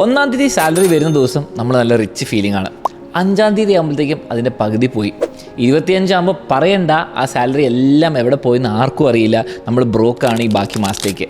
ഒന്നാം തീയതി സാലറി വരുന്ന ദിവസം നമ്മൾ നല്ല റിച്ച് ഫീലിംഗ് ആണ്. അഞ്ചാം തീയതി ആകുമ്പോഴത്തേക്കും അതിന്റെ പകുതി പോയി. ഇരുപത്തിയഞ്ചാകുമ്പോൾ പറയണ്ട ആ സാലറി എല്ലാം എവിടെ പോയെന്ന് ആർക്കും അറിയില്ല. നമ്മൾ ബ്രോക്കാണ് ഈ ബാക്കി മാസത്തേക്ക്.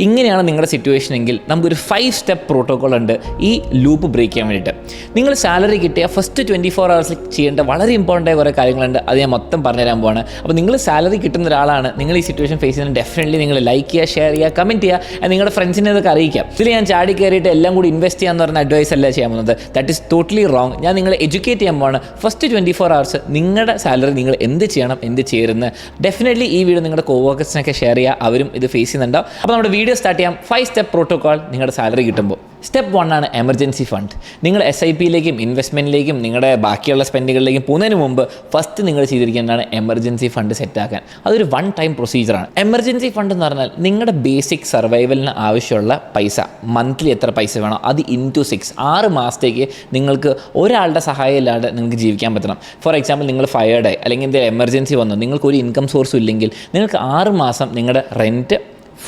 ഇങ്ങനെയാണ് നിങ്ങളുടെ സിറ്റുവേഷൻ എങ്കിൽ നമുക്കൊരു ഫൈവ് സ്റ്റെപ്പ് പ്രോട്ടോകോൾ ഉണ്ട് ഈ ലൂപ്പ് ബ്രേക്ക് ചെയ്യാൻ വേണ്ടിയിട്ട്. നിങ്ങൾ സാലറി കിട്ടിയ ഫസ്റ്റ് ട്വന്റി ഫോർ അവേഴ്സിൽ ചെയ്യേണ്ട വളരെ ഇമ്പോർട്ടന്റ് ആയ കുറേ കാര്യങ്ങളുണ്ട്. അത് ഞാൻ മൊത്തം പറഞ്ഞുതരാൻ പോവാണ്. അപ്പോൾ നിങ്ങൾ സാലറി കിട്ടുന്ന ഒരാളാണ്. നിങ്ങൾ ഈ സിറ്റുവേഷൻ ഫേസ് ചെയ്യുന്നത് ഡെഫിനറ്റ്ലി നിങ്ങൾ ലൈക്ക് ചെയ്യുക ഷെയർ ചെയ്യുക കമന്റ് ചെയ്യുക നിങ്ങളുടെ ഫ്രണ്ട്സിനെ അതൊക്കെ അറിയിക്കാം ഇതിൽ ഞാൻ ചാടി കയറിയിട്ട് എല്ലാം കൂടി ഇൻവെസ്റ്റ് ചെയ്യാന്ന് പറഞ്ഞ അഡ്വൈസ് അല്ല ചെയ്യാൻ പോകുന്നത്. ദാറ്റ് ഈസ് ടോട്ടലി റോങ് ഞാൻ നിങ്ങളെ എഡ്യൂക്കേറ്റ് ചെയ്യാൻ പോവാണ്. ഫസ്റ്റ് ട്വന്റി ഫോർ അവേഴ്സ് നിങ്ങളുടെ സാലറി നിങ്ങൾ എന്ത് ചെയ്യണം എന്ത് ചെയ്യരുന്ന് ഡെഫിനറ്റ്ലി ഈ വീഡിയോ നിങ്ങളുടെ കോവർക്കേഴ്സിനൊക്കെ ഷെയർ ചെയ്യുക അവരും ഇത് ഫേസ് ചെയ്യുന്നുണ്ടാവും. അപ്പോൾ നമ്മുടെ വീഡിയോ സ്റ്റാർട്ട് ചെയ്യാം. ഫൈവ് സ്റ്റെപ്പ് പ്രോട്ടോകോൾ നിങ്ങളുടെ സാലറി കിട്ടുമ്പോൾ സ്റ്റെപ്പ് വൺ ആണ് എമർജൻസി ഫണ്ട് നിങ്ങൾ എസ് ഐ പിയിലേക്കും ഇൻവെസ്റ്റ്മെന്റിലേക്കും നിങ്ങളുടെ ബാക്കിയുള്ള സ്പെൻഡുകളിലേക്കും പോകുന്നതിന് മുമ്പ് ഫസ്റ്റ് നിങ്ങൾ ചെയ്തിരിക്കേണ്ടതാണ് എമർജൻസി ഫണ്ട് സെറ്റാക്കാൻ അതൊരു വൺ ടൈം പ്രൊസീജിയറാണ് എമർജൻസി ഫണ്ട് എന്ന് പറഞ്ഞാൽ നിങ്ങളുടെ ബേസിക് സർവൈവലിന് ആവശ്യമുള്ള പൈസ. മന്ത്ലി എത്ര പൈസ വേണോ അത് ഇൻ ടു സിക്സ് ആറ് മാസത്തേക്ക് നിങ്ങൾക്ക് ഒരാളുടെ സഹായം ഇല്ലാതെ നിങ്ങൾക്ക് ജീവിക്കാൻ പറ്റണം. ഫോർ എക്സാമ്പിൾ നിങ്ങൾ ഫയർഡായി അല്ലെങ്കിൽ എന്തെങ്കിലും എമർജൻസി വന്നു നിങ്ങൾക്ക് ഒരു ഇൻകം സോഴ്സും ഇല്ലെങ്കിൽ നിങ്ങൾക്ക് ആറ് മാസം നിങ്ങളുടെ റെന്റ്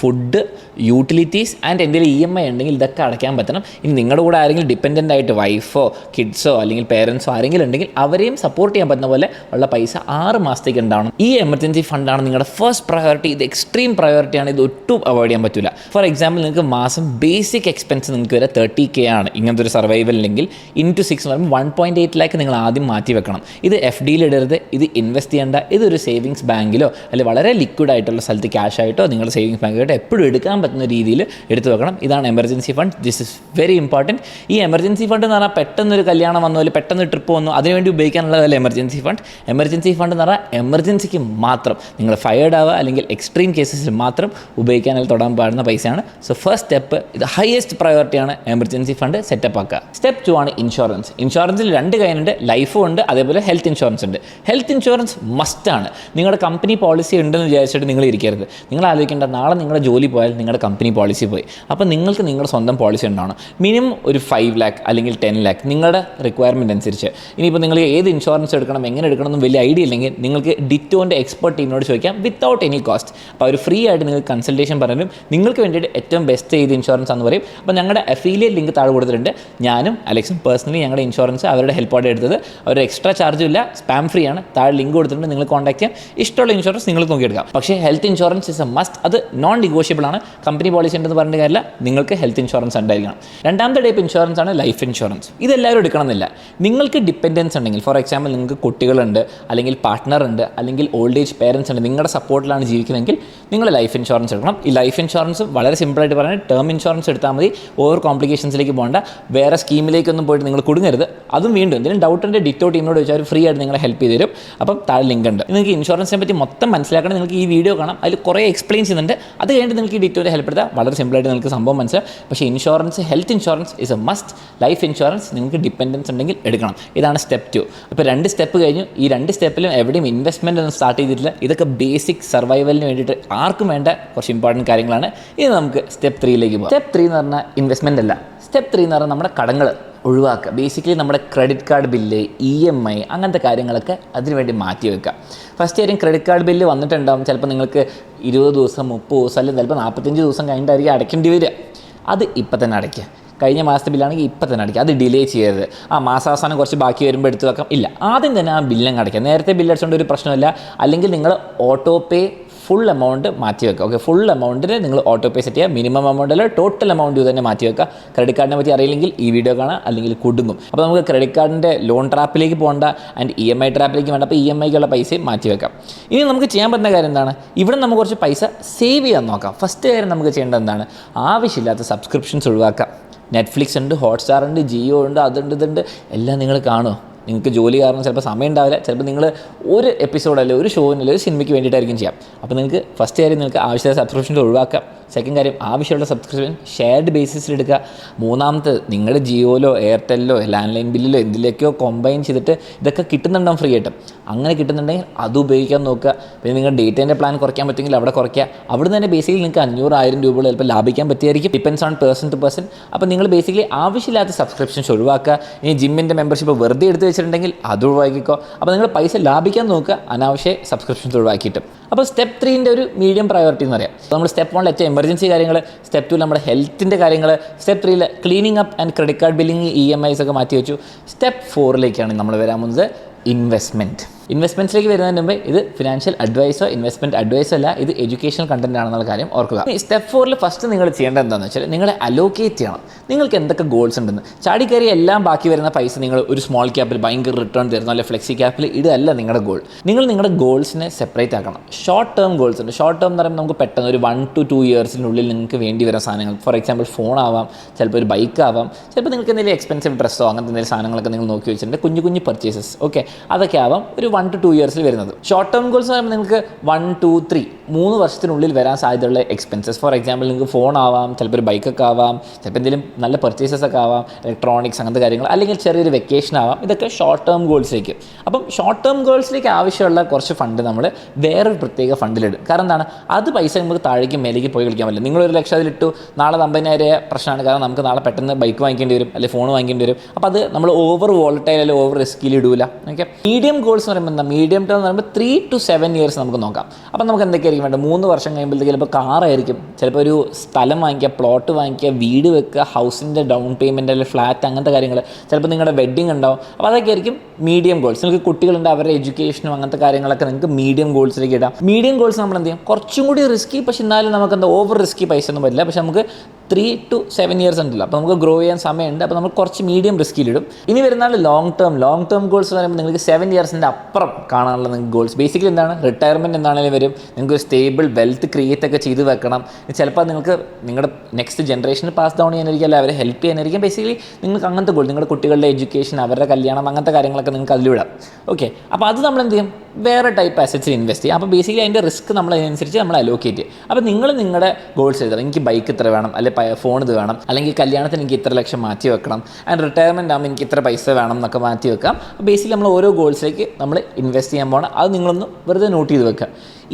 ഫുഡ് യൂട്ടിലിറ്റീസ് ആൻഡ് എന്തെങ്കിലും ഇ എം ഐ ഉണ്ടെങ്കിൽ ഇതൊക്കെ അടയ്ക്കാൻ പറ്റണം. ഇനി നിങ്ങളുടെ കൂടെ ആരെങ്കിലും ഡിപ്പെൻഡന്റ് ആയിട്ട് വൈഫോ കിഡ്സോ അല്ലെങ്കിൽ പേരൻസോ ആരെങ്കിലും ഉണ്ടെങ്കിൽ അവരെയും സപ്പോർട്ട് ചെയ്യാൻ പറ്റുന്ന പോലെ ഉള്ള പൈസ ആറ് മാസത്തേക്ക് ഉണ്ടാവണം. ഈ എമർജൻസി ഫണ്ടാണ് നിങ്ങളുടെ ഫസ്റ്റ് പ്രയോറിറ്റി ഇത് എക്സ്ട്രീം പ്രയോറിറ്റിയാണ് ഇത് ഒട്ടും അവോയ്ഡ് ചെയ്യാൻ പറ്റില്ല ഫോർ എക്സാമ്പിൾ നിങ്ങൾക്ക് മാസം ബേസിക് എക്സ്പെൻസ് നിങ്ങൾക്ക് വരെ തേർട്ടി കെ ആണ്. ഇങ്ങനത്തെ ഒരു സർവൈവൽ ഉണ്ടെങ്കിൽ ഇൻ ടു സിക്സ് പറയുമ്പോൾ വൺ പോയിന്റ് എയ്റ്റ് ലാക്ക് നിങ്ങൾ ആദ്യം മാറ്റി വെക്കണം. ഇത് എഫ് ഡിയിൽ ഇടരുത്. ഇത് ഇൻവെസ്റ്റ് ചെയ്യേണ്ട. ഇതൊരു സേവിങ്സ് ബാങ്കിലോ അല്ലെങ്കിൽ വളരെ ലിക്വിഡ് ആയിട്ടുള്ള സ്ഥലത്ത് ക്യാഷ് ആയിട്ടോ നിങ്ങളുടെ സേവിങ്സ് ബാങ്കായിട്ടോ എപ്പോഴും എടുക്കാൻ പറ്റുന്ന രീതിയിൽ എടുത്തു വെക്കണം. ഇതാണ് emergency fund this is very important ഈ എമർജൻസി ഫണ്ട് എന്ന് പറഞ്ഞാൽ പെട്ടെന്നൊരു കല്യാണം വന്നു അല്ലെങ്കിൽ പെട്ടെന്ന് ട്രിപ്പ് വന്നു അതിനുവേണ്ടി ഉപയോഗിക്കാനുള്ളതല്ല എമർജൻസി ഫണ്ട് എമർജൻസി ഫണ്ട് എന്ന് പറഞ്ഞാൽ എമർജൻസിക്ക് മാത്രം നിങ്ങൾ ഫയർഡ് ആവുക അല്ലെങ്കിൽ എക്സ്ട്രീം കേസസിൽ മാത്രം ഉപയോഗിക്കാനായി തുടങ്ങാൻ പാടുന്ന പൈസയാണ്. സോ ഫസ്റ്റ് സ്റ്റെപ്പ് ഇത് ഹയസ്റ്റ് പ്രയോറിറ്റിയാണ് എമർജൻസി ഫണ്ട് സെറ്റപ്പ് ആക്കുക. സ്റ്റെപ്പ് ടു ആണ് ഇൻഷുറൻസ് ഇൻഷുറൻസിൽ രണ്ട് കാര്യമുണ്ട് ലൈഫും ഉണ്ട്. അതേപോലെ ഹെൽത്ത് ഇൻഷുറൻസ് ഉണ്ട്. ഹെൽത്ത് ഇൻഷുറൻസ് മസ്റ്റാണ് നിങ്ങളുടെ കമ്പനി പോളിസി ഉണ്ടെന്ന് വിചാരിച്ചിട്ട് നിങ്ങൾ ഇരിക്കരുത്. നിങ്ങൾ ആലോചിക്കേണ്ട നാളെ നിങ്ങളുടെ ജോലി പോയാൽ നിങ്ങളുടെ കമ്പനി പോളിസി പോയി. അപ്പോൾ നിങ്ങൾക്ക് നിങ്ങളുടെ സ്വന്തം പോളിസി ഉണ്ടാവണം മിനിമം ഒരു ഫൈവ് ലാക്ക് അല്ലെങ്കിൽ ടെൻ ലാക്ക് നിങ്ങളുടെ റിക്വയർമെന്റ് അനുസരിച്ച്. ഇനിയിപ്പോൾ നിങ്ങൾ ഏത് ഇൻഷുറൻസ് എടുക്കണം എങ്ങനെ എടുക്കണം വലിയ ഐഡിയ ഇല്ലെങ്കിൽ നിങ്ങൾക്ക് ഡിറ്റോന്റെ എക്സ്പെർട്ട് ടീമിനോട് ചോദിക്കാം വിത്തൗട്ട് എനി കോസ്റ്റ് അപ്പോൾ അവർ ഫ്രീ ആയിട്ട് നിങ്ങൾക്ക് കൺസൾട്ടേഷൻ പറയും നിങ്ങൾക്ക് വേണ്ടിയിട്ട് ഏറ്റവും ബെസ്റ്റ് ചെയ്ത് ഇൻഷുറൻസ് എന്ന് പറയും. അപ്പോൾ ഞങ്ങളുടെ അഫീലിയേറ്റ് ലിങ്ക് താഴെ കൊടുത്തിട്ടുണ്ട്. ഞാനും അലക്സും പേഴ്സണലി ഞങ്ങളുടെ ഇൻഷുറൻസ് അവരുടെ ഹെൽപ്പോടെ എടുത്തത്. അവർ എക്സ്ട്രാ ചാർജും ഇല്ല സ്പാം ഫ്രീ ആണ്. താഴെ ലിങ്ക് കൊടുത്തിട്ടുണ്ട് നിങ്ങൾ കോൺടാക്ട് ചെയ്യാം. ഇഷ്ടമുള്ള ഇൻഷുറൻസ് നിങ്ങൾ നോക്കിയെടുക്കാം. പക്ഷേ health insurance is a must അത് നോൺ നെഗോഷ്യബിൾ ആണ്. കമ്പനി പോളിസി ഉണ്ടെന്ന് പറഞ്ഞ കാര്യമില്ല. നിങ്ങൾക്ക് ഹെൽത്ത് ഇൻഷുറൻസ് ഉണ്ടായിരിക്കണം. രണ്ടാമത്തെ ടൈപ്പ് ഇൻഷുറൻസ് ആണ് ലൈഫ് ഇൻഷുറൻസ് ഇതെല്ലാവരും എടുക്കണമെന്നില്ല. നിങ്ങൾക്ക് ഡിപ്പെൻഡൻസ് ഉണ്ടെങ്കിൽ ഫോർ എക്സാമ്പിൾ നിങ്ങൾക്ക് കുട്ടികളുണ്ട് അല്ലെങ്കിൽ പാർട്ട്ണർ ഉണ്ട് അല്ലെങ്കിൽ ഓൾഡ് ഏജ് പേരൻസ് ഉണ്ട് നിങ്ങളുടെ സപ്പോർട്ടിലാണ് ജീവിക്കുന്നതെങ്കിൽ നിങ്ങൾ ലൈഫ് ഇൻഷുറൻസ് എടുക്കണം. ഈ ലൈഫ് ഇൻഷുറൻസ് വളരെ സിമ്പിളായിട്ട് പറഞ്ഞാൽ ടേം ഇൻഷുറൻസ് എടുത്താൽ മതി. ഓവർ കോംപ്ലിക്കേഷൻസിലേക്ക് പോകേണ്ട. വേറെ സ്കീമിലേക്കൊന്നും പോയിട്ട് നിങ്ങൾ കുടുങ്ങരുത്. അതും വീണ്ടും എന്തെങ്കിലും ഡൗട്ട് ഉണ്ട് ഡിറ്റോ ടീമിനോട് ചോദിച്ചാൽ ഫ്രീ ആയിട്ട് നിങ്ങളെ ഹെൽപ്പ് ചെയ്ത് തരും. അപ്പം താഴെ ലിങ്ക് ഉണ്ട്. നിങ്ങൾക്ക് ഇൻഷുറൻസിനെ പറ്റി മൊത്തം മനസ്സിലാക്കണം. നിങ്ങൾക്ക് ഈ വീഡിയോ കാണാം. അതിൽ കുറേ എക്സ്പ്ലെയിൻ ചെയ്യുന്നുണ്ട്. അത് കഴിഞ്ഞിട്ട് നിങ്ങൾക്ക് ഈ ഡിറ്റോയുടെ ഹെൽപ്പ് എടുത്താൽ വളരെ സിമ്പിളായിട്ട് നിങ്ങൾക്ക് സംഭവം മനസ്സിലാവും പക്ഷേ insurance health insurance is a must life insurance നിങ്ങൾക്ക് ഡിപ്പെൻഡൻസ് ഉണ്ടെങ്കിൽ എടുക്കണം. ഇതാണ് സ്റ്റെപ്പ് ടു അപ്പോൾ രണ്ട് സ്റ്റെപ്പ് കഴിഞ്ഞു. ഈ രണ്ട് സ്റ്റെപ്പിലും എവിടെയും ഇൻവെസ്റ്റ്മെന്റ് ഒന്നും സ്റ്റാർട്ട് ചെയ്തിട്ടില്ല. ഇതൊക്കെ ബേസിക് സർവൈവലിന് വേണ്ടിയിട്ട് ആർക്കും വേണ്ട. കുറച്ച് ഇമ്പോർട്ടന്റ് കാര്യങ്ങളാണ്. ഇനി നമുക്ക് സ്റ്റെപ്പ് ത്രീയിലേക്ക് പോകാം സ്റ്റെപ്പ് ത്രീ എന്ന് പറഞ്ഞാൽ ഇൻവെസ്റ്റ്മെന്റ് അല്ല. സ്റ്റെപ്പ് ത്രീ എന്ന് പറഞ്ഞാൽ നമ്മുടെ കടങ്ങൾ ഒഴിവാക്കുക. ബേസിക്കലി നമ്മുടെ credit card bill E M I അങ്ങനത്തെ കാര്യങ്ങളൊക്കെ അതിനുവേണ്ടി മാറ്റി വെക്കുക. ഫസ്റ്റ് കാര്യം ക്രെഡിറ്റ് കാർഡ് ബില്ല് വന്നിട്ടുണ്ടാകും ചിലപ്പോൾ നിങ്ങൾക്ക് ഇരുപത് ദിവസം മുപ്പത് ദിവസം അല്ലെങ്കിൽ ചിലപ്പോൾ നാൽപ്പത്തഞ്ച് ദിവസം കഴിഞ്ഞിട്ടായിരിക്കും അടയ്ക്കേണ്ടി വരിക. അത് ഇപ്പം തന്നെ അടയ്ക്കുക. കഴിഞ്ഞ മാസത്തെ ബില്ലാണെങ്കിൽ ഇപ്പം തന്നെ അടയ്ക്കുക. അത് ഡിലേ ചെയ്യരുത്. ആ മാസാവസാനം കുറച്ച് ബാക്കി വരുമ്പോൾ എടുത്ത് വെക്കാം. ഇല്ല. ആദ്യം തന്നെ ആ ബില്ലങ്ങ് അടയ്ക്കുക. നേരത്തെ ബില്ല് അടിച്ചുകൊണ്ട് ഒരു പ്രശ്നമില്ല അല്ലെങ്കിൽ നിങ്ങൾ ഓട്ടോ പേ ഫുൾ എമൗണ്ട് മാറ്റി വെക്കുക. ഓക്കെ ഫുൾ എമൗണ്ടിന് നിങ്ങൾ ഓട്ടോ പേ സെറ്റ് ചെയ്യുക. മിനിമം എമൗണ്ടിൽ ടോട്ടൽ എമൗണ്ട് തന്നെ മാറ്റി വെക്കുക. ക്രെഡിറ്റ് കാർഡിനെ പറ്റി അറിയില്ലെങ്കിൽ ഈ വീഡിയോ കാണാം അല്ലെങ്കിൽ കുടുങ്ങും. അപ്പോൾ നമുക്ക് ക്രെഡിറ്റ് കാർഡിന്റെ ലോൺ ട്രാപ്പിലേക്ക് പോകേണ്ട ആൻഡ് ഇ എം ഐ ട്രാപ്പിലേക്ക് വേണ്ട. അപ്പോൾ ഇ എം ഐക്കുള്ള പൈസയും മാറ്റി വെക്കാം. ഇനി നമുക്ക് ചെയ്യാൻ പറ്റുന്ന കാര്യം എന്താണ്? ഇവിടെ നമുക്ക് കുറച്ച് പൈസ സേവ് ചെയ്യാൻ നോക്കാം. ഫസ്റ്റ് കാര്യം നമുക്ക് ചെയ്യേണ്ടത് എന്താണ്? ആവശ്യമില്ലാത്ത സബ്സ്ക്രിപ്ഷൻസ് ഒഴിവാക്കാം നെറ്റ്ഫ്ലിക്സ് ഉണ്ട് ഹോട്ട്സ്റ്റാർ ഉണ്ട് ജിയോ ഉണ്ട് അതുണ്ട് ഇതുണ്ട്. എല്ലാം നിങ്ങൾ കാണുമോ നിങ്ങൾക്ക് ജോലി കാരണം ചിലപ്പോൾ സമയം ഉണ്ടാവില്ല. ചിലപ്പോൾ നിങ്ങൾ ഒരു എപ്പിസോഡ് അല്ലെങ്കിൽ ഒരു ഷോവിനല്ല ഒരു സിനിമയ്ക്ക് വേണ്ടിയിട്ടായിരിക്കും ചെയ്യാം. അപ്പോൾ നിങ്ങൾക്ക് ഫസ്റ്റ് കാര്യം നിങ്ങൾക്ക് ആവശ്യമായ സബ്സ്ക്രിപ്ഷൻസ് ഒഴിവാക്കാം. സെക്കൻഡ് കാര്യം ആവശ്യമുള്ള സബ്സ്ക്രിപ്ഷൻ ഷെയർഡ് ബേസിസിൽ എടുക്കുക. മൂന്നാമത്തെ നിങ്ങൾ ജിയോയിലോ എയർടെല്ലോ ലാൻഡ് ലൈൻ ബില്ലിലോ എന്തിലേക്കോ കോമ്പൈൻ ചെയ്തിട്ട് ഇതൊക്കെ കിട്ടുന്നുണ്ടാവും ഫ്രീ ആയിട്ട്. അങ്ങനെ കിട്ടുന്നുണ്ടെങ്കിൽ അത് ഉപയോഗിക്കാൻ നോക്കുക. പിന്നെ നിങ്ങൾ ഡേറ്റേന്റെ പ്ലാൻ കുറയ്ക്കാൻ പറ്റുമെങ്കിൽ അവിടെ കുറയ്ക്കുക. അവിടെ തന്നെ ബേസിക്കലി നിങ്ങൾക്ക് അഞ്ഞൂറ് ആയിരം രൂപ ചിലപ്പോൾ ലാഭിക്കാൻ പറ്റിയായിരിക്കും depends on person to person അപ്പോൾ നിങ്ങൾ ബേസിക്കലി ആവശ്യമില്ലാത്ത സബ്സ്ക്രിപ്ഷൻസ് ഒഴിവാക്കുക. ഇനി ജിമ്മിന്റെ മെമ്പർഷിപ്പ് വെറുതെ എടുത്ത് വെച്ചിട്ടുണ്ടെങ്കിൽ അത് ഒഴിവാക്കിക്കോ. അപ്പോൾ നിങ്ങൾ പൈസ ലാഭിക്കാൻ നോക്കുക. അനാവശ്യ സബ്സ്ക്രിപ്ഷൻസ് ഒഴിവാക്കിയിട്ട്. അപ്പോൾ സ്റ്റെപ്പ് ത്രീന്റെ ഒരു മീഡിയം പ്രയോറിറ്റി എന്ന് പറയാം. നമ്മൾ സ്റ്റെപ്പ് വണ്ണിൽ ഏറ്റവും എമർജൻസി കാര്യങ്ങൾ സ്റ്റെപ്പ് ടു നമ്മുടെ ഹെൽത്തിന്റെ കാര്യങ്ങൾ സ്റ്റെപ്പ് ത്രീയിൽ cleaning up and credit card billing EMIs ഒക്കെ മാറ്റി വെച്ചു. സ്റ്റെപ്പ് ഫോറിലേക്കാണ് നമ്മൾ വരാൻ പോകുന്നത് ഇൻവെസ്റ്റ്മെന്റ് ഇൻവെസ്റ്റ്മെന്റ്സിലേക്ക് വരുന്നതിന് മുമ്പ് ഇത് ഫിനാൻഷ്യൽ അഡ്വൈസോ ഇൻവെസ്റ്റ്മെന്റ് അഡ്വൈസോ അല്ല ഇത് എഡ്യൂക്കേഷണൽ കണ്ടന്റ് ആണെന്നുള്ള കാര്യം ഓർക്കുക. സ്റ്റെപ്പ് ഫോറിൽ ഫസ്റ്റ് നിങ്ങൾ ചെയ്യേണ്ടത് എന്താണെന്ന് വെച്ചാൽ നിങ്ങൾ അലോക്കേറ്റ് ചെയ്യണം. നിങ്ങൾക്ക് എന്തൊക്കെ ഗോൾസ് ഉണ്ടെന്ന്. ചാടി കയറി എല്ലാം ബാക്കി വരുന്ന പൈസ നിങ്ങൾ ഒരു സ്മോൾ ക്യാപ്പിൽ ഭയങ്കര റിട്ടേൺ തരുന്ന അല്ലെങ്കിൽ ഫ്ലെക്സി ക്യാപ്പിൽ ഇതല്ല നിങ്ങളുടെ ഗോൾ നിങ്ങൾ നിങ്ങളുടെ ഗോൾസിനെ സെപ്പറേറ്റ് ആക്കണം. ഷോർട്ട് ടേം ഗോൾസ് ഉണ്ട്. ഷോർട്ട് ടേം എന്ന് പറയുമ്പോൾ നമുക്ക് പെട്ടെന്ന് ഒരു വൺ ടു ടു ഇയേഴ്സിനുള്ളിൽ നിങ്ങൾക്ക് വേണ്ടി വരുന്ന സാധനങ്ങൾ. ഫോർ എക്സാമ്പിൾ ഫോൺ ആവാം ചിലപ്പോൾ ഒരു ബൈക്ക് ആവാം ചിലപ്പോൾ നിങ്ങൾക്ക് എന്തെങ്കിലും എക്സ്പെൻസീവ് ഡ്രസ്സോ അങ്ങനത്തെ എന്തെങ്കിലും സാധനങ്ങളൊക്കെ നിങ്ങൾ നോക്കി വെച്ചിട്ടുണ്ട്. കുഞ്ഞു കുഞ്ഞു പർച്ചേസസ് ഓക്കെ അതൊക്കെ ആവാം. ഒരു വൺ ടു ടു ഇയേഴ്സിൽ വരുന്നത്. ഷോർട്ട് ടേം ഗോൾസ് എന്ന് പറയുമ്പോൾ നിങ്ങൾക്ക് വൺ ടു ത്രീ മൂന്ന് വർഷത്തിനുള്ളിൽ വരാൻ സാധ്യതയുള്ള എക്സ്പെൻസസ് ഫോർ എക്സാമ്പിൾ നിങ്ങൾക്ക് ഫോൺ ആവാം ചിലപ്പോൾ ഒരു ബൈക്കൊക്കെ ആവാം ചിലപ്പോൾ എന്തെങ്കിലും നല്ല പർച്ചേസസ് ഒക്കെ ആവാം ഇലക്ട്രോണിക്സ് അങ്ങനത്തെ കാര്യങ്ങൾ അല്ലെങ്കിൽ ചെറിയൊരു വെക്കേഷൻ ആവാം ഇതൊക്കെ ഷോർട്ട് ടേം ഗോൾസിലേക്ക് അപ്പം ഷോർട്ട് ടേം ഗോൾസിലേക്ക് ആവശ്യമുള്ള കുറച്ച് ഫണ്ട് നമ്മൾ വേറൊരു പ്രത്യേക ഫണ്ടിലിടും കാരണം എന്താണ്? അത് പൈസ നമുക്ക് താഴേക്ക് മേലേക്ക് പോയി കളിക്കാൻ പറ്റില്ല. നിങ്ങൾ ഒരു ലക്ഷം അതിലിട്ടു നാളെ അമ്പതിനായിരം പ്രശ്നമാണ്. കാരണം നമുക്ക് നാളെ പെട്ടെന്ന് ബൈക്ക് വാങ്ങിക്കേണ്ടി വരും അല്ലെങ്കിൽ ഫോൺ വാങ്ങിക്കേണ്ടി വരും. അപ്പോൾ അത് നമ്മൾ ഓവർ വോളറ്റൈൽ അല്ലെങ്കിൽ ഓവർ റിസ്കിൽ ഇടൂല. ഓക്കെ മീഡിയം ഗോൾസ് എന്ന് എന്താ മീഡിയം ടേം എന്ന് പറയുമ്പോൾ ത്രീ ടു സെവൻ ഇയേഴ്സ് നമുക്ക് നോക്കാം. അപ്പോൾ നമുക്ക് എന്തൊക്കെയായിരിക്കും വേണ്ടത്? മൂന്ന് വർഷം കഴിയുമ്പോഴത്തേക്ക് ചിലപ്പോൾ കാറായിരിക്കും ചിലപ്പോൾ ഒരു സ്ഥലം വാങ്ങിക്കുക പ്ലോട്ട് വാങ്ങിക്കുക വീട് വെക്കുക ഹൗസിന്റെ ഡൗൺ പേയ്മെന്റ് അല്ലെങ്കിൽ ഫ്ലാറ്റ് അങ്ങനത്തെ കാര്യങ്ങൾ. ചിലപ്പോൾ നിങ്ങളുടെ വെഡ്ഡിങ് ഉണ്ടാവും. അപ്പോൾ അതൊക്കെ ആയിരിക്കും മീഡിയം ഗോൾസ് നിങ്ങൾക്ക് കുട്ടികളുണ്ട് അവരുടെ എഡ്യൂക്കേഷനും അങ്ങനത്തെ കാര്യങ്ങളൊക്കെ നിങ്ങൾക്ക് മീഡിയം ഗോൾസിലേക്ക് ഇടാം. മീഡിയം ഗോൾസ് നമ്മൾ എന്ത് ചെയ്യും? കുറച്ചും കൂടി റിസ്ക്കി പക്ഷെ എന്നാലും നമുക്ക് എന്താ ഓവർ റിസ്ക്കി പൈസ ഒന്നും പറ്റില്ല പക്ഷെ നമുക്ക് ത്രീ ടു സെവൻ ഇയേഴ്സ് ഉണ്ടല്ലോ. അപ്പോൾ നമുക്ക് ഗ്രോ ചെയ്യാൻ സമയമുണ്ട്. അപ്പോൾ നമ്മൾ കുറച്ച് മീഡിയം റിസ്കിലിടും ഇനി വരുന്നതാണ് long term long term goals എന്ന് പറയുമ്പോൾ നിങ്ങൾക്ക് സെവൻ ഇയേഴ്സിന്റെ അപ്പുറം കാണാനുള്ള നിങ്ങൾക്ക് ഗോൾസ് ബേസിക്കലി എന്താണ്? റിട്ടയർമെന്റ് എന്താണെങ്കിലും വരും. നിങ്ങൾക്ക് സ്റ്റേബിൾ വെൽത്ത് ക്രിയേറ്റ് ഒക്കെ ചെയ്ത് വെക്കണം. ചിലപ്പോൾ നിങ്ങൾക്ക് നിങ്ങളുടെ നെക്സ്റ്റ് ജനറേഷന് പാസ് ഡൗൺ ചെയ്യാനായിരിക്കും അല്ലെങ്കിൽ അവരെ ഹെൽപ്പ് ചെയ്യാനായിരിക്കും. ബേസിക്കലി നിങ്ങൾക്ക് അങ്ങനത്തെ ഗോൾ നിങ്ങളുടെ കുട്ടികളുടെ എഡ്യൂക്കേഷൻ അവരുടെ കല്യാണം അങ്ങനത്തെ കാര്യങ്ങളൊക്കെ നിങ്ങൾക്ക് അതിലിടാം ഓക്കെ അപ്പോൾ അത് നമ്മൾ എന്ത് ചെയ്യും? വേറെ ടൈപ്പ് അസറ്റ്സിൽ ഇൻവെസ്റ്റ് ചെയ്യും. അപ്പോൾ ബേസിക്കലി അതിന്റെ റിസ്ക് നമ്മൾ അതിനനുസരിച്ച് നമ്മൾ അലോക്കേറ്റ് ചെയ്യും. അപ്പോൾ നിങ്ങൾ നിങ്ങളുടെ ഗോൾസ് എഴുതണം. എനിക്ക് ബൈക്ക് ഇത്ര വേണം. അല്ലെങ്കിൽ ഫോൺ ഇത് വേണം. അല്ലെങ്കിൽ കല്യാണത്തിന് എനിക്ക് ഇത്ര ലക്ഷം മാറ്റി വെക്കണം. ആൻഡ് റിട്ടയർമെന്റ് ആകുമ്പോൾ എനിക്ക് ഇത്ര പൈസ വേണം എന്നൊക്കെ മാറ്റി വെക്കാം. ബേസിക്കലി നമ്മൾ ഓരോ ഗോൾസിലേക്ക് നമ്മൾ ഇൻവെസ്റ്റ് ചെയ്യാൻ പോകണം അത് നിങ്ങളൊന്ന് വെറുതെ നോട്ട് ചെയ്ത് വെക്കുക.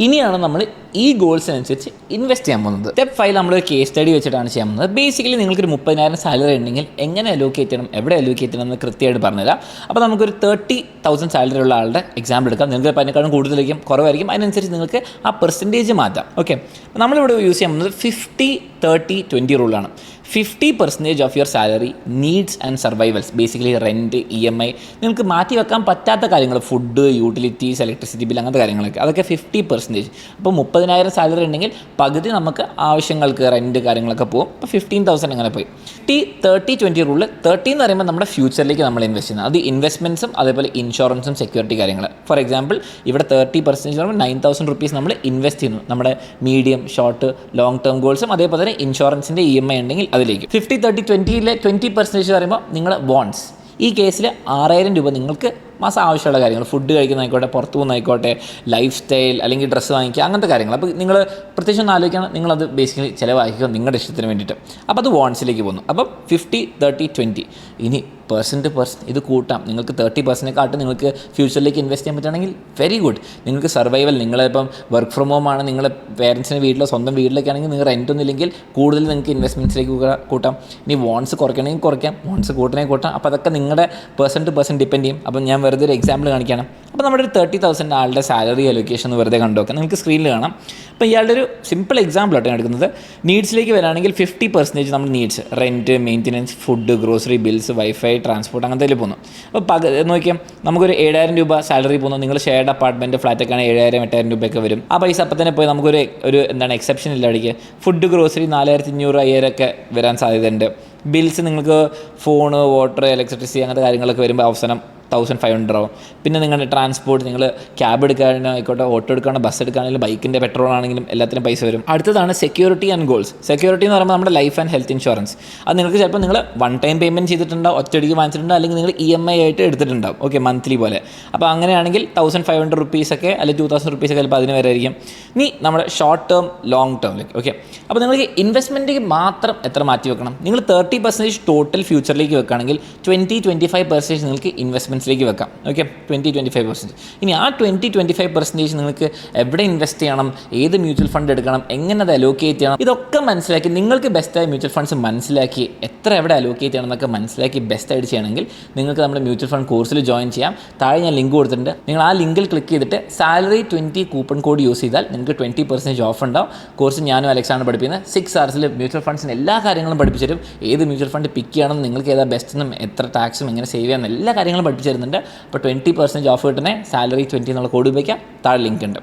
ഇനിയാണ് നമ്മൾ ഈ ഗോൾസിനനുസരിച്ച് ഇൻവെസ്റ്റ് ചെയ്യാൻ പോകുന്നത്. സ്റ്റെപ്പ് ഫൈവ് നമ്മൾ ഒരു കേസ് സ്റ്റഡി വെച്ചിട്ടാണ് ചെയ്യാൻ പോകുന്നത്. ബേസിക്കലി നിങ്ങൾക്കൊരു മുപ്പതിനായിരം സാലറി ഉണ്ടെങ്കിൽ എങ്ങനെ അലോക്കേറ്റ് ചെയ്യണം എവിടെ അലോക്കേറ്റ് ചെയ്യണം എന്ന് കൃത്യമായിട്ട് പറഞ്ഞുതരാം. അപ്പോൾ നമുക്കൊരു തേർട്ടി തൗസൻഡ് സാലറി ഉള്ള ആളുടെ എക്സാമ്പിൾ എടുക്കാം. നിങ്ങൾക്ക് അതിനേക്കാളും കൂടുതലായിരിക്കും കുറവായിരിക്കും. അതിനനുസരിച്ച് നിങ്ങൾക്ക് ആ പെർസെന്റേജ് മാറ്റാം. ഓക്കെ നമ്മളിവിടെ യൂസ് ചെയ്യാൻ പോകുന്നത് fifty thirty twenty റൂളാണ് fifty percentage of your salary needs and survivals basically rent E M I നിങ്ങൾക്ക് മാറ്റി വെക്കാൻ പറ്റാത്ത കാര്യങ്ങൾ ഫുഡ് യൂട്ടിലിറ്റീസ് ഇലക്ട്രിസിറ്റി ബിൽ അങ്ങനത്തെ കാര്യങ്ങളൊക്കെ. അതൊക്കെ ഫിഫ്റ്റി പെർസെന്റേജ് അപ്പോൾ മുപ്പതിനായിരം സാലറി ഉണ്ടെങ്കിൽ പകുതി നമുക്ക് ആവശ്യങ്ങൾക്ക് റെന്റ് കാര്യങ്ങളൊക്കെ പോകും. അപ്പോൾ ഫിഫ്റ്റീൻ തൗസൻഡ് അങ്ങനെ പോയി. ടി തേർട്ടി ട്വന്റി റൂളിൽ തേർട്ടി എന്ന് പറയുമ്പോൾ നമ്മുടെ ഫ്യൂച്ചറിലേക്ക് നമ്മൾ ഇൻവെസ്റ്റ് ചെയ്യുന്നത്. അത് ഇൻവെസ്റ്റ്മെന്റ്സും അതേപോലെ ഇൻഷുറൻസും സെക്യൂരിറ്റി കാര്യങ്ങൾ. ഫോർ എക്സാമ്പിൾ ഇവിടെ തേർട്ടി പെർസെന്റേജ് പറയുമ്പോൾ നയൻ തൗസൻഡ് റുപ്പീസ് നമ്മൾ ഇൻവെസ്റ്റ് ചെയ്യുന്നു. നമ്മുടെ മീഡിയം ഷോർട്ട് ലോങ് ടേം ഗോൾസും അതേപോലെ തന്നെ ഇൻഷുറൻസിന്റെ ഇ എം ഐ ഉണ്ടെങ്കിൽ അതിലേക്ക്. ഫിഫ്റ്റി തേർട്ടി ട്വന്റിയിലെ ട്വന്റി പെർസെന്റേജ് പറയുമ്പോൾ നിങ്ങൾ ബോൺസ് ഈ കേസിൽ ആറായിരം രൂപ നിങ്ങൾക്ക് മാസം ആവശ്യമുള്ള കാര്യങ്ങൾ. ഫുഡ് കഴിക്കുന്നതായിക്കോട്ടെ പുറത്തു പോകുന്നതായിക്കോട്ടെ ലൈഫ് സ്റ്റൈൽ അല്ലെങ്കിൽ ഡ്രസ്സ് വാങ്ങിക്കുക അങ്ങനത്തെ കാര്യങ്ങൾ. അപ്പോൾ നിങ്ങൾ പ്രത്യേകിച്ച് ഒന്ന് ആലോചിക്കണം. നിങ്ങളത് ബേസിക്കലി ചിലവാക്കുക നിങ്ങളുടെ ഇഷ്ടത്തിന് വേണ്ടിയിട്ട്. അപ്പോൾ അത് വോൺസിലേക്ക് പോകുന്നു. അപ്പം ഫിഫ്റ്റി തേർട്ടി ട്വന്റി ഇനി പേഴ്സൺ ടു പേഴ്സൺ ഇത് കൂട്ടാം. നിങ്ങൾക്ക് തേർട്ടി പെർസെന്റിനെക്കാട്ടും നിങ്ങൾക്ക് ഫ്യൂച്ചറിലേക്ക് ഇൻവെസ്റ്റ് ചെയ്യാൻ പറ്റുകയാണെങ്കിൽ വെരി ഗുഡ് നിങ്ങൾക്ക് സർവൈവൽ നിങ്ങളിപ്പം വർക്ക് ഫ്രം ഹോം ആണ് നിങ്ങളെ പേരൻസിന്റെ വീട്ടിലോ സ്വന്തം വീട്ടിലൊക്കെ ആണെങ്കിൽ നിങ്ങൾ റെന്റ് ഒന്നും ഇല്ലെങ്കിൽ കൂടുതൽ നിങ്ങൾക്ക് ഇൻവെസ്റ്റ്മെന്റ്സിലേക്ക് കൂട്ടാം. ഇനി വോൺസ് കുറയ്ക്കണമെങ്കിൽ കുറയ്ക്കാം. വോൺസ് കൂട്ടണമെങ്കിൽ കൂട്ടാം. അപ്പോൾ അതൊക്കെ നിങ്ങളുടെ പേഴ്സൺ ടു പേഴ്സൺ ഡിപ്പെൻഡ് ചെയ്യും. അപ്പം ഞാൻ വെറുതെ ഒരു എക്സാമ്പിൾ കാണിക്കണം അപ്പോൾ നമ്മുടെ ഒരു തേർട്ടി തൗസൻഡ് ആളുടെ സാലറി അലൊക്കേഷൻ എന്ന് വെറുതെ കണ്ടുനോക്കാം നിങ്ങൾക്ക് സ്ക്രീനിൽ കാണാം. അപ്പോൾ ഇയാളുടെ ഒരു സിമ്പിൾ എക്സാമ്പിൾ ആട്ടോ ഞാൻ എടുക്കുന്നത്. നീഡ്സിലേക്ക് വരാണെങ്കിൽ ഫിഫ്റ്റി പെർസെന്റേജ് നമ്മുടെ needs rent maintenance food grocery bills wifi transport അങ്ങനത്തെ പോകുന്നു അപ്പോൾ പക നോക്കിയാൽ നമുക്കൊരു ഏഴായിരം രൂപ സാലറി പോകുന്നു നിങ്ങൾ ഷെയർഡ് അപ്പാർട്ട്മെന്റ് ഫ്ലാറ്റൊക്കെ ആണ് ഏഴായിരം എട്ടായിരം രൂപയൊക്കെ വരും. ആ പൈസ അപ്പം തന്നെ പോയി നമുക്കൊരു ഒരു എന്താണ് എക്സെപ്ഷൻ ഇല്ല അടിക്കുക ഫുഡ് ഗ്രോസറി നാലായിരത്തി അഞ്ഞൂറ് അയ്യായിരം ഒക്കെ വരാൻ സാധ്യതയുണ്ട്. ബിൽസ് നിങ്ങൾക്ക് ഫോണ് വാട്ടർ ഇലക്ട്രിസിറ്റി അങ്ങനത്തെ കാര്യങ്ങളൊക്കെ വരുമ്പോൾ അവസാനം തൗസൻഡ് ഫൈവ് ഹൺഡ്രഡ് ആവും. പിന്നെ നിങ്ങളുടെ ട്രാൻസ്പോർട്ട് നിങ്ങൾ ക്യാബ് എടുക്കാനോ ആയിക്കോട്ടെ ഓട്ടോ എടുക്കാനോ ബസ് എടുക്കുകയാണെങ്കിലും ബൈക്കിന്റെ പെട്രോൾ ആണെങ്കിലും എല്ലാത്തിനും പൈസ വരും. അടുത്തതാണ് സെക്യൂരിറ്റി ആൻഡ് ഗോൾസ് സെക്യൂരിറ്റി എന്ന് പറയുമ്പോൾ നമ്മുടെ ലൈഫ് ആൻഡ് ഹെൽത്ത് ഇൻഷുറൻസ് അത് നിങ്ങൾക്ക് ചിലപ്പോൾ നിങ്ങൾ വൺ ടൈം പേയ്മെന്റ് ചെയ്തിട്ടുണ്ടോ ഒറ്റയടിക്ക് വാങ്ങിച്ചിട്ടുണ്ടോ അല്ലെങ്കിൽ നിങ്ങൾ ഇ എം ഐ ആയിട്ട് എടുത്തിട്ടുണ്ടാവും. ഓക്കെ മന്ത്ലി പോലെ. അപ്പോൾ അങ്ങനെയാണെങ്കിൽ തൗസൻഡ് ഫൈവ് ഹൺഡ്രഡ് റുപ്പീസ് ഒക്കെ അല്ലെങ്കിൽ ടു തൗസൻഡ് റുപ്പീസ് ഒക്കെ ചിലപ്പോൾ അതിന് വരെ ആയിരിക്കും. ഇനി നമ്മുടെ ഷോർട്ട് ടേം ലോങ് ടേമിലേക്ക് ഓക്കെ അപ്പോൾ നിങ്ങൾക്ക് ഇൻവെസ്റ്റ്മെന്റിലേക്ക് മാത്രം എത്ര മാറ്റി വെക്കണം? നിങ്ങൾ തേർട്ടി പെർസെന്റേജ് ടോട്ടൽ ഫ്യൂച്ചറിലേക്ക് വെക്കുകയാണെങ്കിൽ ട്വന്റി ട്വന്റി ഫൈവ് പെർസെന്റേജ് നിങ്ങൾക്ക് ഇൻവെസ്റ്റ്മെന്റ് ഇൻവെസ്റ്റ്മെന്റ്സിലേക്ക് വെക്കാം. Okay twenty twenty five percent ഇനി ആ ട്വന്റി ട്വന്റി ഫൈവ് പെർസെന്റേജ് നിങ്ങൾക്ക് എവിടെ ഇൻവെസ്റ്റ് ചെയ്യണം ഏത് മ്യൂച്വൽ ഫണ്ട് എടുക്കണം എങ്ങനെ അത് അലോക്കേറ്റ് ചെയ്യണം ഇതൊക്കെ മനസ്സിലാക്കി നിങ്ങൾക്ക് ബെസ്റ്റായ മ്യൂച്വൽ ഫണ്ട്സ് മനസ്സിലാക്കി എത്ര എവിടെ അലോക്കേറ്റ് ചെയ്യണം എന്നൊക്കെ മനസ്സിലാക്കി ബെസ്റ്റായിട്ട് ചെയ്യണമെങ്കിൽ നിങ്ങൾക്ക് നമ്മുടെ മ്യൂച്വൽ ഫണ്ട് കോഴ്സിൽ ജോയിൻ ചെയ്യാം. താഴെ ഞാൻ ലിങ്ക് കൊടുത്തിട്ടുണ്ട്. നിങ്ങൾ ആ ലിങ്കിൽ ക്ലിക്ക് ചെയ്തിട്ട് salary twenty coupon code use ചെയ്താൽ നിങ്ങൾക്ക് ട്വന്റി പെർസെന്റേജ് ഓഫ് ഉണ്ടാവും. കോഴ്സ് ഞാനും അലക്സാണ് പഠിപ്പിക്കുന്നത്. സിക്സ് ആർസിൽ മ്യൂച്വൽ ഫണ്ട്സിന് എല്ലാ കാര്യങ്ങളും പഠിപ്പിച്ചു തരും. ഏത് മ്യൂച്വൽ ഫണ്ട് പിക്ക് ചെയ്യണം നിങ്ങൾക്ക് ഏതാ ബെസ്റ്റ് എന്നും എത്ര ടാക്സും എങ്ങനെ സേവ് ചെയ്യാം എല്ലാ കാര്യങ്ങളും പഠിപ്പിച്ചു തരുന്നുണ്ട്. അപ്പോൾ ട്വന്റി പെർസെന്റേജ് ഓഫ് കിട്ടുന്നത് സാലറി ട്വന്റി എന്നുള്ള കോഡ് ഉപയോഗിക്കാം. താഴെ ലിങ്ക് ഉണ്ട്.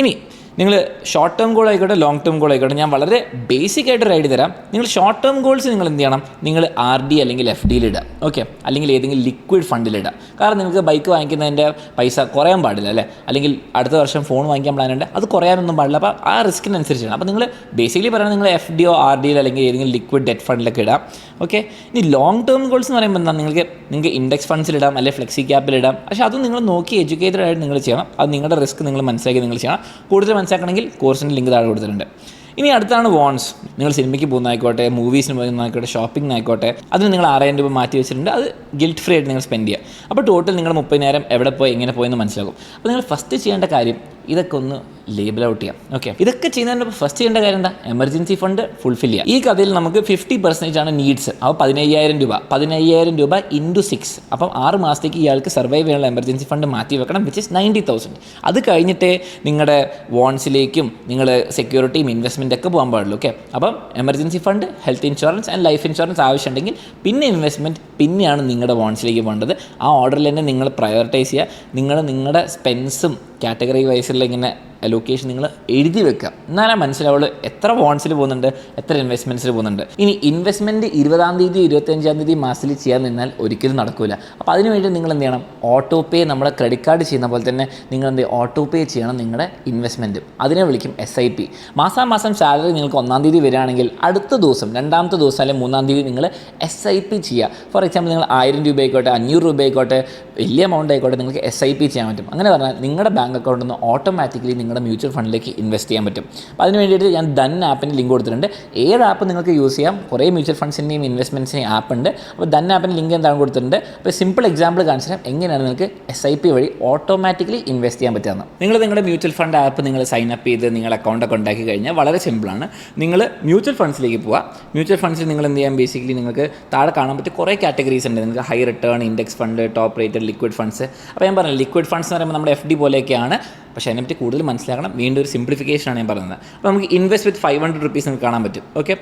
ഇനി നിങ്ങൾ ഷോർട്ട് ടേം ഗോൾ ആയിക്കോട്ടെ ലോങ് ടേം ഗോൾ ആയിക്കോട്ടെ ഞാൻ വളരെ ബേസിക് ആയിട്ട് റൈഡ് തരാം. നിങ്ങൾ ഷോർട്ട് ടേം ഗോൾസ് നിങ്ങൾ എന്ത് ചെയ്യണം? നിങ്ങൾ ആർ ഡി അല്ലെങ്കിൽ എഫ് ഡിയിൽ ഇടുക ഓക്കെ അല്ലെങ്കിൽ ഏതെങ്കിലും ലിക്വിഡ് ഫണ്ടിൽ ഇടുക. കാരണം നിങ്ങൾക്ക് ബൈക്ക് വാങ്ങിക്കുന്നതിന്റെ പൈസ കുറയാൻ പാടില്ല അല്ലേ? അല്ലെങ്കിൽ അടുത്ത വർഷം ഫോൺ വാങ്ങിക്കാൻ പ്ലാൻ ഉണ്ട് അത് കുറയാനൊന്നും പാടില്ല. അപ്പോൾ ആ റിസ്കിനനുസരിച്ചാണ് അപ്പോൾ നിങ്ങൾ ബേസിക്കലി പറയുന്നത് നിങ്ങൾ എഫ് ഡിയോ ആർ ഡിയിൽ അല്ലെങ്കിൽ ഏതെങ്കിലും ലിക്വിഡ് ഡെറ്റ് ഫണ്ടിലൊക്കെ ഇടാം ഓക്കെ ഇനി ലോങ് ടേം ഗോൾസ് എന്ന് പറയുമ്പോൾ എന്താ? നിങ്ങൾക്ക് നിങ്ങൾക്ക് ഇൻഡെക്സ് ഫണ്ട്സിലിടാം അല്ലെങ്കിൽ ഫ്ലെക്സി ക്യാപ്പിലിടാം പക്ഷേ അതും നിങ്ങൾ നോക്കി എഡ്യൂക്കേറ്റഡ് ആയിട്ട് നിങ്ങൾ ചെയ്യണം. അത് നിങ്ങളുടെ റിസ്ക് നിങ്ങൾ മനസ്സിലാക്കി നിങ്ങൾ ചെയ്യണം. കൂടുതൽ മനസ്സിലാക്കണമെങ്കിൽ കോഴ്സിന്റെ ലിങ്ക് താഴെ കൊടുത്തിട്ടുണ്ട്. ഇനി അടുത്താണ് വോൺസ്. നിങ്ങൾ സിനിമയ്ക്ക് പോകുന്നതായിക്കോട്ടെ മൂവീസിന് പോകുന്നതായിക്കോട്ടെ ഷോപ്പിംഗ് ആയിക്കോട്ടെ അതിന് നിങ്ങൾ ആറായിരം രൂപ മാറ്റി വെച്ചിട്ടുണ്ട്. അത് ഗിൽറ്റ് ഫ്രീ ആയിട്ട് നിങ്ങൾ സ്പെൻഡ് ചെയ്യുക അപ്പോൾ ടോട്ടൽ നിങ്ങൾ മുപ്പതിനായിരം എവിടെ പോയി എങ്ങനെ പോയെന്ന് മനസ്സിലാക്കും അപ്പോൾ നിങ്ങൾ ഫസ്റ്റ് ചെയ്യേണ്ട കാര്യം ഇതൊക്കെ ഒന്ന് ലേബിൾ ഔട്ട് ചെയ്യാം. ഓക്കെ ഇതൊക്കെ ചെയ്യുന്നതിന് ഫസ്റ്റ് ചെയ്യേണ്ട കാര്യം എന്താ? എമർജൻസി ഫണ്ട് ഫുൾഫിൽ ചെയ്യാം. ഈ കഥയിൽ നമുക്ക് ഫിഫ്റ്റി പെർസെന്റേജ് ആണ് നീഡ്സ് അപ്പോൾ പതിനയ്യായിരം രൂപ. പതിനയ്യായിരം രൂപ ഇന്റു സിക്സ് അപ്പം ആറ് മാസത്തേക്ക് ഇയാൾക്ക് സർവൈവ് ചെയ്യാനുള്ള എമർജൻസി ഫണ്ട് മാറ്റി വെക്കണം വിച്ച് ഇസ് നയന്റി തൗസൻഡ് അത് കഴിഞ്ഞിട്ടേ നിങ്ങളുടെ വോൺസിലേക്കും നിങ്ങൾ സെക്യൂരിറ്റിയും ഇൻവെസ്റ്റ്മെന്റ് ഒക്കെ പോകാൻ പാടുള്ളൂ ഓക്കെ അപ്പം emergency fund health insurance and life insurance ആവശ്യമുണ്ടെങ്കിൽ പിന്നെ ഇൻവെസ്റ്റ്മെന്റ് പിന്നെയാണ് നിങ്ങളുടെ വോൺസിലേക്ക് പോകേണ്ടത്. ആ ഓർഡറിൽ തന്നെ നിങ്ങൾ പ്രയോറിറ്റൈസ് ചെയ്യുക. നിങ്ങൾ നിങ്ങളുടെ സ്പെൻസും കാറ്റഗറി വൈസിലുള്ള ഇങ്ങനെ ലൊക്കേഷൻ നിങ്ങൾ എഴുതി വെക്കുക. എന്നാലേ മനസ്സിലാവുള്ളൂ എത്ര ബോൺസിൽ പോകുന്നുണ്ട് എത്ര ഇൻവെസ്റ്റ്മെന്റ്സിൽ പോകുന്നുണ്ട്. ഇനി ഇൻവെസ്റ്റ്മെന്റ് ഇരുപതാം തീയതി ഇരുപത്തഞ്ചാം തീയതി മാസത്തിൽ ചെയ്യാൻ നിന്നാൽ ഒരിക്കലും നടക്കില്ല അപ്പോൾ അതിനുവേണ്ടി നിങ്ങൾ എന്ത് ചെയ്യണം? ഓട്ടോ പേ നമ്മുടെ ക്രെഡിറ്റ് കാർഡ് ചെയ്യുന്ന പോലെ തന്നെ നിങ്ങൾ എന്ത് ഓട്ടോ പേ ചെയ്യണം നിങ്ങളുടെ ഇൻവെസ്റ്റ്മെന്റ് അതിനെ വിളിക്കും എസ് ഐ പി മാസാമാസം സാലറി നിങ്ങൾക്ക് ഒന്നാം തീയതി വരികയാണെങ്കിൽ അടുത്ത ദിവസം രണ്ടാമത്തെ ദിവസം അല്ലെങ്കിൽ മൂന്നാം തീയതി നിങ്ങൾ എസ് ഐ പി ചെയ്യുക. ഫോർ എക്സാമ്പിൾ നിങ്ങൾ ആയിരം രൂപ ആയിക്കോട്ടെ അഞ്ഞൂറ് രൂപ ആയിക്കോട്ടെ വലിയ എമൗണ്ട് ആയിക്കോട്ടെ നിങ്ങൾക്ക് എസ് ഐ പി ചെയ്യാൻ പറ്റും. അങ്ങനെ പറഞ്ഞാൽ നിങ്ങളുടെ ബാങ്ക് അക്കൗണ്ടിൽ നിന്ന് ഓട്ടോമാറ്റിക്കലി നിങ്ങളുടെ മ്യൂച്വൽ ഫണ്ടിലേക്ക് ഇൻവെസ്റ്റ് ചെയ്യാൻ പറ്റും. അപ്പോൾ അതിന് വേണ്ടിയിട്ട് ഞാൻ ധൻ ആപ്പിന് ലിങ്ക് കൊടുത്തിട്ടുണ്ട്. ഏത് ആപ്പ് നിങ്ങൾക്ക് യൂസ് ചെയ്യാം? കുറേ മ്യൂച്വൽ ഫണ്ട്സിന്റെയും ഇൻവെസ്റ്റ്മെന്റ്സിന്റെയും ആപ്പ് ഉണ്ട്. അപ്പോൾ ധൻ ആപ്പിന് ലിങ്ക് എന്താണ് കൊടുത്തിട്ടുണ്ട്. അപ്പോൾ സിമ്പിൾ എക്സാമ്പിൾ കാണിച്ചു തരാം എങ്ങനെയാണ് നിങ്ങൾക്ക് എസ് ഐ പി വഴി ഓട്ടോമാറ്റിക്കലി ഇൻവെസ്റ്റ് ചെയ്യാൻ പറ്റുന്നത് നിങ്ങൾ നിങ്ങളുടെ മ്യൂച്വൽ ഫണ്ട് ആപ്പ് നിങ്ങൾ സൈൻ അപ്പ് ചെയ്ത് നിങ്ങൾ അക്കൗണ്ടൊക്കെ ഉണ്ടാക്കി കഴിഞ്ഞാൽ വളരെ സിമ്പിളാണ് നിങ്ങൾ മ്യൂച്വൽ ഫണ്ട്സിലേക്ക് പോവുക. മ്യൂച്വൽ ഫണ്ട്സിൽ നിങ്ങൾ എന്ത് ചെയ്യാം? ബേസിക്കലി നിങ്ങൾക്ക് താഴെ കാണാൻ പറ്റിയ കുറേ കാറ്റഗറീസ് ഉണ്ട്. നിങ്ങൾക്ക് high return index fund top rated liquid funds അപ്പോൾ ഞാൻ പറഞ്ഞു ലിക്വിഡ് ഫണ്ട്സ് എന്ന് പറയുമ്പോൾ നമ്മുടെ എഫ് ഡി പോലെയൊക്കെയാണ് പക്ഷേ അതിനെപ്പറ്റി കൂടുതൽ മനസ്സിലാക്കണം. വീണ്ടും ഒരു സിംപ്ലിഫിക്കേഷനാണ് ഞാൻ പറയുന്നത് അപ്പോൾ നമുക്ക് invest with five hundred rupees നമുക്ക് കാണാൻ പറ്റും. ഓക്കെ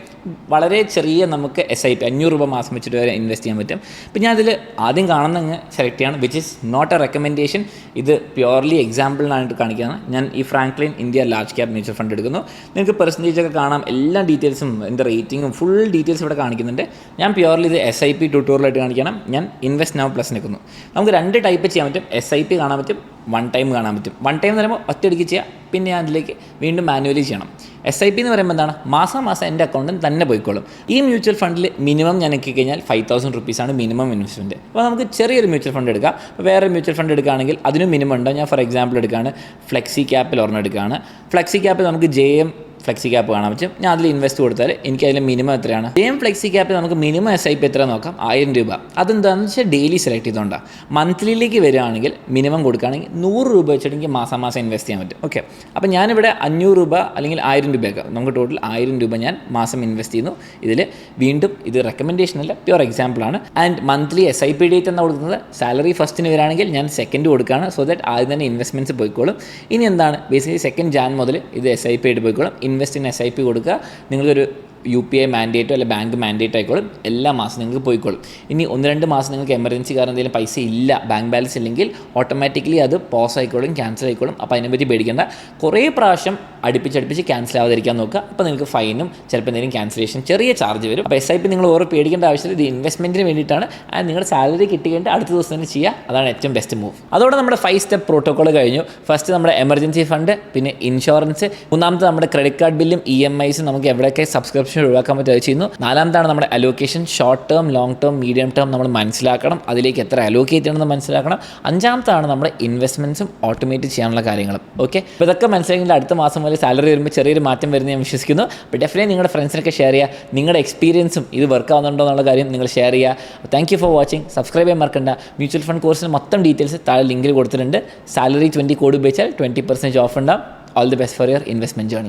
വളരെ ചെറിയ നമുക്ക് എസ് ഐ പി അഞ്ഞൂറ് രൂപ മാസം വെച്ചിട്ട് വരെ ഇൻവെസ്റ്റ് ചെയ്യാൻ പറ്റും. അപ്പോൾ ഞാൻ അതിൽ ആദ്യം കാണുന്ന സെലക്ട് ചെയ്യണം which is not a recommendation ഇത് പ്യുവർലി എക്സാമ്പിളിനായിട്ട് കാണിക്കുന്നത്. ഞാൻ ഈ Franklin India large cap mutual fund എടുക്കുന്നു. നിങ്ങൾക്ക് പെർസെന്റേജ് ഒക്കെ കാണാം. എല്ലാ ഡീറ്റെയിൽസും എന്റെ റേറ്റിങ്ങും ഫുൾ ഡീറ്റെയിൽസ് ഇവിടെ കാണിക്കുന്നുണ്ട്. ഞാൻ പ്യുവർലി ഇത് എസ് ഐ പി ട്യൂട്ടോറിയലായിട്ട് കാണിക്കണം. ഞാൻ ഇൻവെസ്റ്റ് നൗ പ്ലസ് നിൽക്കുന്നു. നമുക്ക് രണ്ട് ടൈപ്പ് ചെയ്യാൻ പറ്റും. എസ് ഐ പി കാണാൻ പറ്റും. വൺ ടൈം കാണാൻ പറ്റും. വൺ ടൈം എന്ന് പറയുമ്പോൾ ഒറ്റയടിക്ക് ചെയ്യുക പിന്നെ അതിലേക്ക് വീണ്ടും മാനുവലി ചെയ്യണം. എസ് ഐ പി എന്ന് പറയുമ്പോൾ എന്താണ്? മാസം മാസം എന്റെ അക്കൗണ്ടിൽ തന്നെ പോയിക്കോളും. ഈ മ്യൂച്വൽ ഫണ്ടിൽ മിനിമം ഞാൻ എനിക്ക് കഴിഞ്ഞാൽ ഫൈവ് തൗസൻഡ് റുപ്പീസാണ് മിനിമം ഇൻവെസ്റ്റ്മെന്റ് അപ്പോൾ നമുക്ക് ചെറിയൊരു മ്യൂച്വൽ ഫണ്ട് എടുക്കാം. അപ്പോൾ വേറെ മ്യൂച്വൽ ഫണ്ട് എടുക്കുകയാണെങ്കിൽ അതിനും മിനിമം ഉണ്ട്. ഞാൻ ഫോർ എക്സാമ്പിൾ എടുക്കുകയാണ് ഫ്ലെക്സി ക്യാപ്പിൽ ഒരെണ്ണം എടുക്കുകയാണ്. ഫ്ലെക്സി ക്യാപ്പിൽ നമുക്ക് ജെ എം ഫ്ലെക്സി ക്യാപ്പ് കാണാൻ പറ്റും. ഞാൻ അതിൽ ഇൻവെസ്റ്റ് കൊടുത്താൽ എനിക്ക് അതിൽ മിനിമം എത്രയാണ്? സെയിം ഫ്ലെക്സി ക്യാപ്പിൽ നമുക്ക് മിനിമം എസ് ഐ പി എത്ര നോക്കാം? ആയിരം രൂപ. അതെന്താണെന്ന് വെച്ചാൽ ഡെയിലി സെലക്ട് ചെയ്തുകൊണ്ടാണ് മന്ത്ലിയിലേക്ക് വരികയാണെങ്കിൽ മിനിമം കൊടുക്കുകയാണെങ്കിൽ നൂറ് രൂപ വെച്ചിട്ട് എനിക്ക് മാസം മാസം ഇൻവെസ്റ്റ് ചെയ്യാൻ പറ്റും. ഓക്കെ അപ്പോൾ ഞാനിവിടെ അഞ്ഞൂറ് രൂപ അല്ലെങ്കിൽ ആയിരം രൂപയൊക്കെ നമുക്ക് ടോട്ടൽ ആയിരം രൂപ ഞാൻ മാസം ഇൻവെസ്റ്റ് ചെയ്യുന്നു. ഇതിൽ വീണ്ടും ഇത് റെക്കമെൻഡേഷൻ അല്ല പ്യുവർ എക്സാമ്പിളാണ് and monthly S I P date എന്നാണ് കൊടുക്കുന്നത്? സാലറി ഫസ്റ്റിന് വരാണെങ്കിൽ ഞാൻ സെക്കൻഡ് കൊടുക്കുകയാണ്. സോ ദാറ്റ് ആദ്യം തന്നെ ഇൻവെസ്റ്റ്മെന്റ്സ് പോയിക്കോളും. ഇനി എന്താണ്? ബേസിക്കലി സെക്കൻഡ് ജാൻ മുതൽ ഇത് എസ് ഐ പി ആയിട്ട് പോയിക്കോളും. Invest in S I P കൊടുക്കുക. നിങ്ങൾക്കൊരു യു പി ഐ മാൻഡേറ്റോ അല്ലെങ്കിൽ ബാങ്ക് മാൻഡേറ്റ് ആയിക്കോളും. എല്ലാ മാസം നിങ്ങൾക്ക് പോയിക്കോളും. ഇനി ഒന്ന് രണ്ട് മാസം നിങ്ങൾക്ക് എമർജൻസി കാരണം എന്തെങ്കിലും പൈസ ഇല്ല ബാങ്ക് ബാലൻസ് ഇല്ലെങ്കിൽ ഓട്ടോമാറ്റിക്കലി അത് പോസ് ആയിക്കോളും ക്യാൻസൽ ആയിക്കോളും. അപ്പോൾ അതിനെപ്പറ്റി പേടിക്കേണ്ട. കുറേ പ്രാവശ്യം അടുപ്പിച്ചടുപ്പിച്ച് ക്യാൻസൽ ആവാതിരിക്കാൻ നോക്കുക. അപ്പോൾ നിങ്ങൾക്ക് ഫൈനും ചിലപ്പോൾ എന്തെങ്കിലും ക്യാൻസലേഷൻ ചെറിയ ചാർജ് വരും. അപ്പോൾ എസ് ഐ പി നിങ്ങൾ ഓരോ പേടിക്കേണ്ട ആവശ്യമില്ല. ഇത് ഇൻവെസ്റ്റ്മെന്റിന് വേണ്ടിയിട്ടാണ്. ആൻഡ് നിങ്ങളുടെ സാലറി കിട്ടിക്കഴിഞ്ഞിട്ട് അടുത്ത ദിവസം തന്നെ ചെയ്യുക. അതാണ് ഏറ്റവും ബെസ്റ്റ് മൂവ് അതോടെ നമ്മുടെ ഫൈവ് സ്റ്റെപ്പ് പ്രോട്ടോക്കോൾ കഴിഞ്ഞു. ഫസ്റ്റ് നമ്മുടെ എമർജൻസി ഫണ്ട് പിന്നെ ഇൻഷുറൻസ് മൂന്നാമത്തെ നമ്മുടെ ക്രെഡിറ്റ് കാർഡ് ബില്ലും ഇ എം ഐസും നമുക്ക് എവിടെയൊക്കെ സബ്സ്ക്രിപ്ഷൻ ഒഴിവാക്കാൻ പറ്റുക ചെയ്യുന്നു. നാലാമതാണ് നമ്മുടെ allocation short term long term medium term നമ്മൾ മനസ്സിലാക്കണം. അതിലേക്ക് എത്ര അലോക്കേറ്റ് ചെയ്യണം എന്ന് മനസ്സിലാക്കണം. അഞ്ചാമത്താണ് നമ്മുടെ ഇൻവെസ്റ്റ്മെന്റ്സും ഓട്ടോമേറ്റ് ചെയ്യാനുള്ള കാര്യങ്ങളും. ഓക്കെ ഇതൊക്കെ മനസ്സിലാക്കിയിട്ട് അടുത്ത മാസം മുതൽ സാലറി വരുമ്പോൾ ചെറിയൊരു മാറ്റം വരുന്ന ഞാൻ വിശ്വസിക്കുന്നു. അപ്പോൾ ഡെഫിനറ്റ്ലി നിങ്ങളുടെ ഫ്രണ്ട്സിനൊക്കെ ഷെയർ ചെയ്യുക. നിങ്ങളുടെ എക്സ്പീരിയൻസും ഇത് വർക്ക് ആവുന്നുണ്ടോ എന്നുള്ള കാര്യം നിങ്ങൾ ഷെയർ ചെയ്യുക. Thank you for watching subscribe ചെയ്യാൻ മറക്കണ്ട. മ്യൂച്വൽ ഫണ്ട് കോഴ്സിന് മൊത്തം ഡീറ്റെയിൽസ് താഴെ ലിങ്കിൽ കൊടുത്തിട്ടുണ്ട്. സാലറി ട്വന്റി കോഡ് ഉപയോഗിച്ചാൽ ട്വന്റി പെർസെന്റ് ഓഫ് ഉണ്ടാവും. All the best for your investment journey